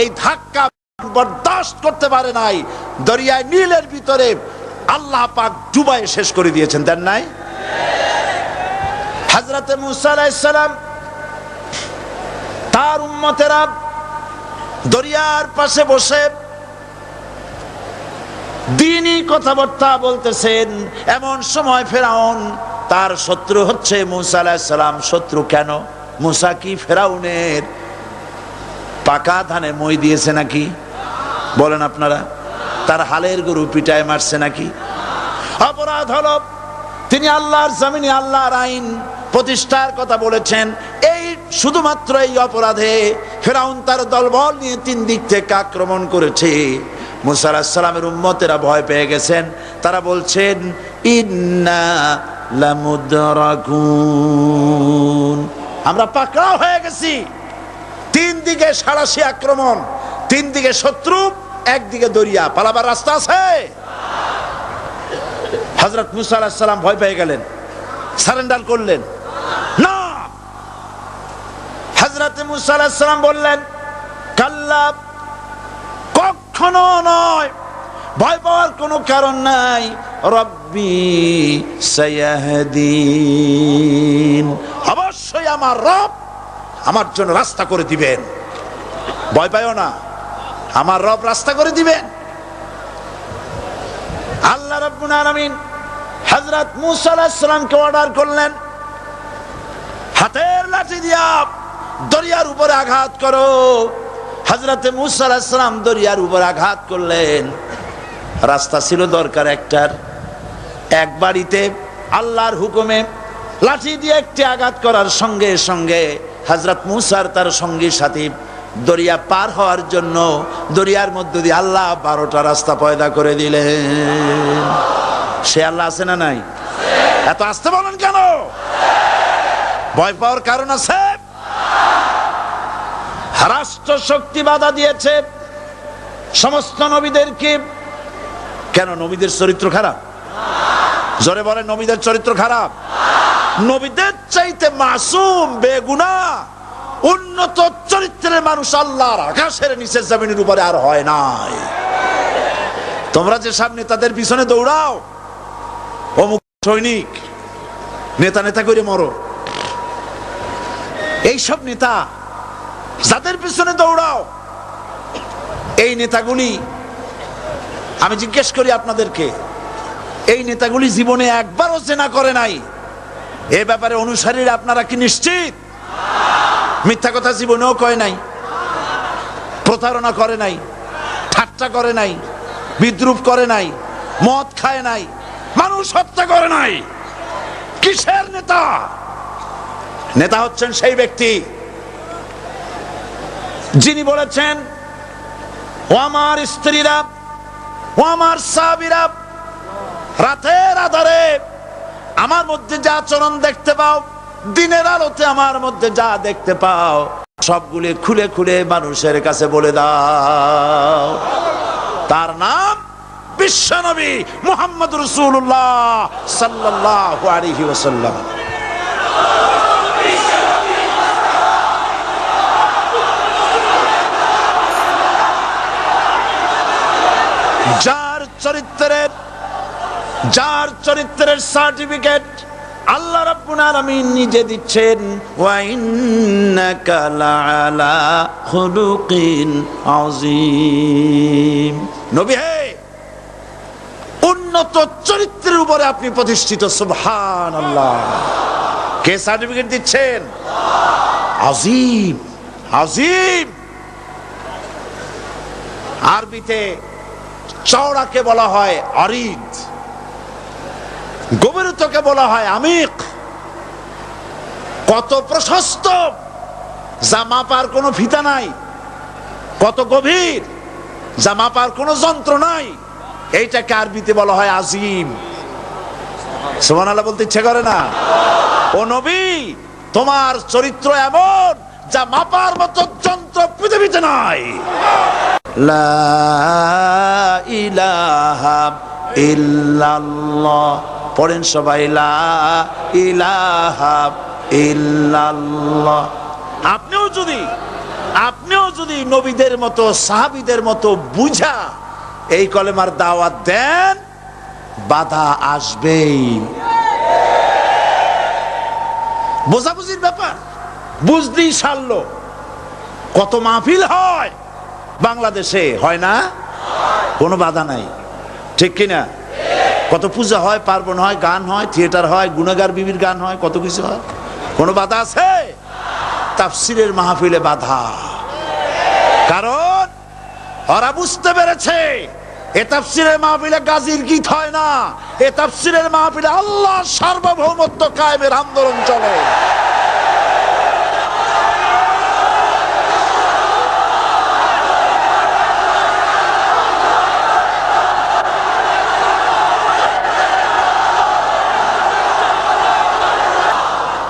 এই ধাক্কা বরদাস্ত করতে পারে নাই। দরিয়ায় নীলের ভিতরে আল্লাহ পাক ডুবাই শেষ করে দিয়েছেন, দেন নাই? হাজরাতে মুসা আলাইসালাম তার উম্মতেরা দরিয়ার পাশে বসে দিনই কথাবার্তা বলতেছেন। এমন সময় ফেরাউন, তার শত্রু হচ্ছে মুসা আলাহিসাল্লাম শত্রু কেন? মুসা কি ফেরাউনের পাকা ধানে মই দিয়েছে নাকি? বলেন আপনারা, তার হালের গরু পিটায় মারছে নাকি? অপরাধ হল, তিনি আল্লাহর জমিনে আল্লাহর আইন প্রতিষ্ঠার কথা বলেছেন, এই শুধুমাত্র এই অপরাধে ফেরাউন তার দলবল নিয়ে তিন দিক থেকে আক্রমণ করেছে। মুসা আলাহিসাল্লামের উম্মতেরা ভয় পেয়ে গেছেন, তারা বলছেন, ইন্না আমরা পাকড়াও হয়ে গেছি। দিকে সাড়াশি আক্রমণ তিন দিকে শত্রু, একদিকে দরিয়া। পালাবার রাস্তা আছে? হজরত মুসা আলাহিসাল্লাম ভয় পেয়ে গেলেন, সারেন্ডার করলেন। না! হজরত মুসা আলাহিসাল্লাম বললেন কখনো নয়। ভয় পাওয়ার কোনো কারণ নাই। রব্বি সায়াহদিন। অবশ্যই আমার রব আমার জন্য রাস্তা করে দিবেন। ভয় পাইও না। আমার রব রাস্তা করে দিবেন। আল্লাহ রব্বুল আলামিন হযরত মুসা আলাইহিস সালামকে অর্ডার করলেন, হাতের লাঠি দিয়া দরিয়ার উপরে আঘাত করো। হযরতে মুসা আলাইহিস সালাম দরিয়ার উপর আঘাত করলেন। রাস্তা ছিল দরকার একটার। এক বাড়িতে আল্লাহর হুকুমে লাঠি দিয়ে একটি আঘাত করার সঙ্গে সঙ্গে হজরত মুসার তার সঙ্গী সাথী দরিয়া পার হওয়ার জন্য দরিয়ার মধ্য দিয়ে আল্লাহ বারোটা রাস্তা পয়দা করে দিলেন। সে আল্লাহ আছে না নাই? এত আসতে বলেন কেন? ভয় পাওয়ার কারণ আছে? রাষ্ট্র শক্তি বাধা দিয়েছে। সমস্ত নবীদেরকে। কেন? নবীদের চরিত্র খারাপ? জোরে বলে নবীদের চরিত্র খারাপ? নবীদের চাইতে মাসুম বেগুনা উন্নত চরিত্রের মানুষ আল্লাহর আকাশের নিচের জমিনের উপরে আর হয় নাই। তোমরা যে সব নেতাদের পিছনে দৌড়াও, অমুক সৈনিক, নেতা নেতা করে মরো। এইসব নেতা যাদের পিছনে দৌড়াও, এই নেতাগুলি, আমি জিজ্ঞেস করি আপনাদেরকে, এই নেতাগুলি জীবনে একবারও চেনা করে নাই। এ ব্যাপারে অনুসারীরা আপনারা কি নিশ্চিত? মিথ্যা কথা জীবনেও কয় নাই, প্রতারণা করে নাই, ঠাট্টা করে নাই, বিদ্রুপ করে নাই, মদ খায় নাই, মানুষ হত্যা করে নাই। কিসের নেতা? নেতা হচ্ছেন সেই ব্যক্তি যিনি বলেছেন, ও আমার স্ত্রীরা, ও আমার সাবিরা রাতের আধারে আমার মধ্যে যে আচরণ দেখতে পাও দিনের আলোতে আমার মধ্যে যা দেখতে পাও, সবগুলি খুলে খুলে মানুষের কাছে বলে দাও। তার নাম বিশ্বনবী মোহাম্মদ রসুল্লাহ সাল্লাহ ওসাল্লাম যার চরিত্রের যার চরিত্রের সার্টিফিকেট আল্লাহ রাব্বুল আলামিন নিজে দিচ্ছেন উন্নত চরিত্রের উপরে আপনি প্রতিষ্ঠিত কে সার্টিফিকেট দিচ্ছেন? আজিম আজিম আরবিতে চওড়াকে বলা হয় অরিদ গভীরতাকে বলা হয় আমিক। কত প্রশস্ত। যা মাপার কোনো ফিতা নাই। কত গভীর। যা মাপার কোনো যন্ত্র নাই। এইটাকে আরবিতে বলা হয় আজিম। সুমান আল্লাহ বলতে ইচ্ছে করে না। ও নবী, তোমার চরিত্র এমন, যা মাপার মতো যন্ত্র পৃথিবীতে নাই। পড়েন সবাই, লা ইলাহা ইল্লাল্লাহ। আপনিও যদি আপনিও যদি নবীদের মতো, সাহাবিদের মতো বুঝা এই কলেমার দাওয়াত দেন, বাধা আসবেই। বোঝাবুঝির ব্যাপার বুঝতেই সারলো। কত মাহফিল হয় বাংলাদেশে, হয় না? কোনো বাধা নাই। ঠিক কিনা? কত পূজা হয়, পার্বণ হয়, গান হয়, থিয়েটার হয়, গুণাগার, বিবির গান হয়, কত কিছু হয়। কোনো বাধা আছে? তাফসিরের মাহফিলে বাধা। কারণ ওরা বুঝতে পেরেছে, এ তাফসিরের মাহফিলে গাজীর গীত হয় না, এ তাফসিরের মাহফিলে আল্লাহ সার্বভৌমত্ব কায়েমের আন্দোলন চলে।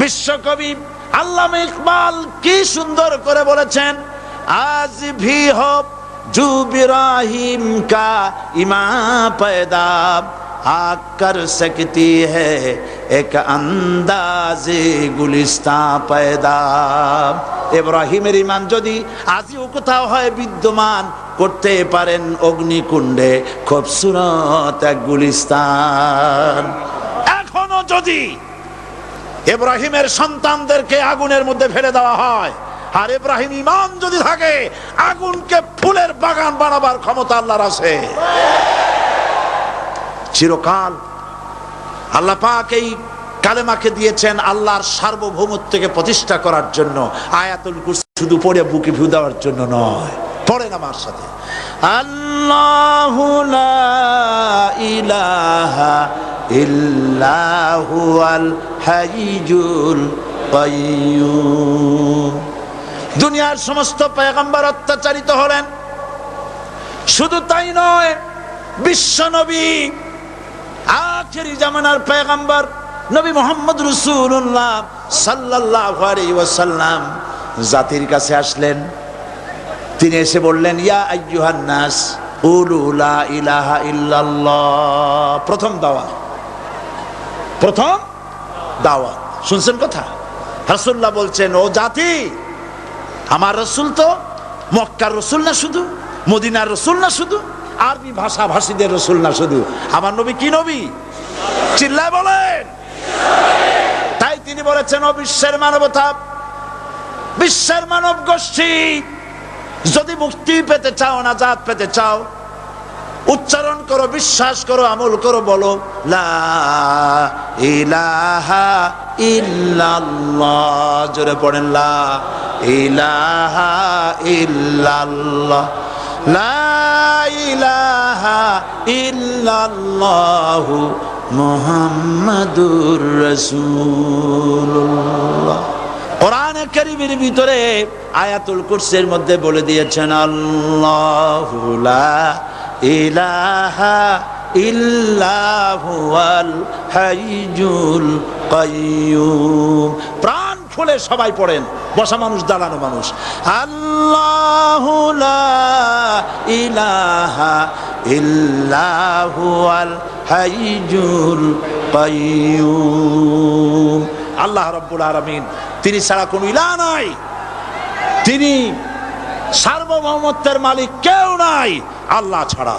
বিশ্বকবি আল্লাহ ইকবাল কি সুন্দর করে বলেছেন, আজ ভি হব জুবিরাহিম কা ইমা পয়দা আগ সকতি সকতি এক আন্দাজে গুলিস্তা পয়দা ইব্রাহিমের ইমান যদি আজিও কোথাও হয় বিদ্যমান, করতে পারেন অগ্নিকুণ্ডে খুবসুরত এক গুলিস্তান। এখনও যদি ইব্রাহিমের সন্তানদেরকে আগুনের মধ্যে ফেলে দেওয়া হয়। আর এব্রাহিম ইমান যদি থাকে, আগুনকে ফুলের বাগান বানাবার ক্ষমতা আল্লাহর আছে। চিরকাল আল্লাহ পাক এই কালেমাকে দিয়েছেন আল্লাহর সার্বভৌমত্বকে প্রতিষ্ঠা করার জন্য। আয়াতুল কুরসি শুধু পড়ে বুকে ভিউ দেওয়ার জন্য নয় পড়েন আমার সাথে। আল্লাহ ইলাহা ইল্লাহু আল হাইজুল দুনিয়ার সমস্ত পয়গম্বর অত্যাচারিত হলেন। শুধু তাই নয়, বিশ্ব নবী, আখেরি জামানার পয়গম্বর নবী মোহাম্মদ রসুল্লাহ সাল্লাহ ওয়াসাল্লাম জাতির কাছে আসলেন। তিনি এসে বললেন, ইয়া আইয়ুহান নাস, উলু লা ইলাহা ইল্লাল্লাহ। প্রথম দাওয়া প্রথম দাওয়া শুনছেন কথা? রাসূলুল্লাহ বলছেন, ও জাতি, আমার রসুল তো মক্কার রসুল না শুধু, মদিনার রসুল না শুধু, আরবি ভাষা ভাষীদের রসুল না শুধু। আমার নবী কি নবী? চিল্লায় বলেন। তাই তিনি বলেছেন, ও বিশ্বের মানবতা বিশ্বের মানব গোষ্ঠী, যদি মুক্তি পেতে চাও না জাত পেতে চাও, উচ্চারণ করো, বিশ্বাস করো, আমল করো, বলো, লা ইলাহা ইল্লাল্লাহ। জোরে পড়েন, লা ইলাহা ইল্লাল্লাহ। লা ইলাহা ইল্লাল্লাহ মুহাম্মাদুর রাসূলুল্লাহ। কোরআন কারীমের ভিতরে আয়াতুল কুরসির মধ্যে বলে দিয়েছেন, আল্লাহু লা ইলাহা প্রাণ খুলে সবাই পড়েন, বসা মানুষ, দাঁড়ানো মানুষ। আল্লাহ ইলাহা ইল্লাহুয়াল হাইজুল আল্লাহ রাব্বুল আলামিন, তিনি ছাড়া কোনো ইলা নাই। তিনি সার্বভৌমত্বের মালিক কেউ নাই, আল্লাহ ছাড়া।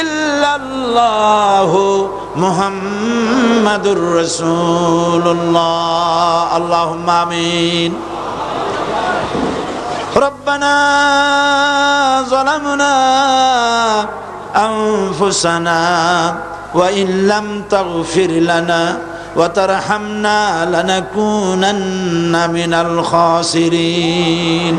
ইল্লাল্লাহ মুহাম্মাদুর রাসূলুল্লাহ আল্লাহুম্মা আমিন ربنا ظلمنا أنفسنا وإن لم تغفر لنا وترحمنا لنكونن من الخاسرين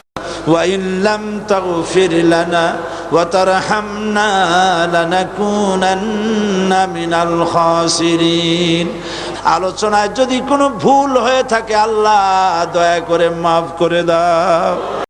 وإن لم تغفر لنا وترحمنا لنكونن من الخاسرين আলোচনায় যদি কোনো ভুল হয়ে থাকে আল্লাহ দয়া করে মাফ করে দাও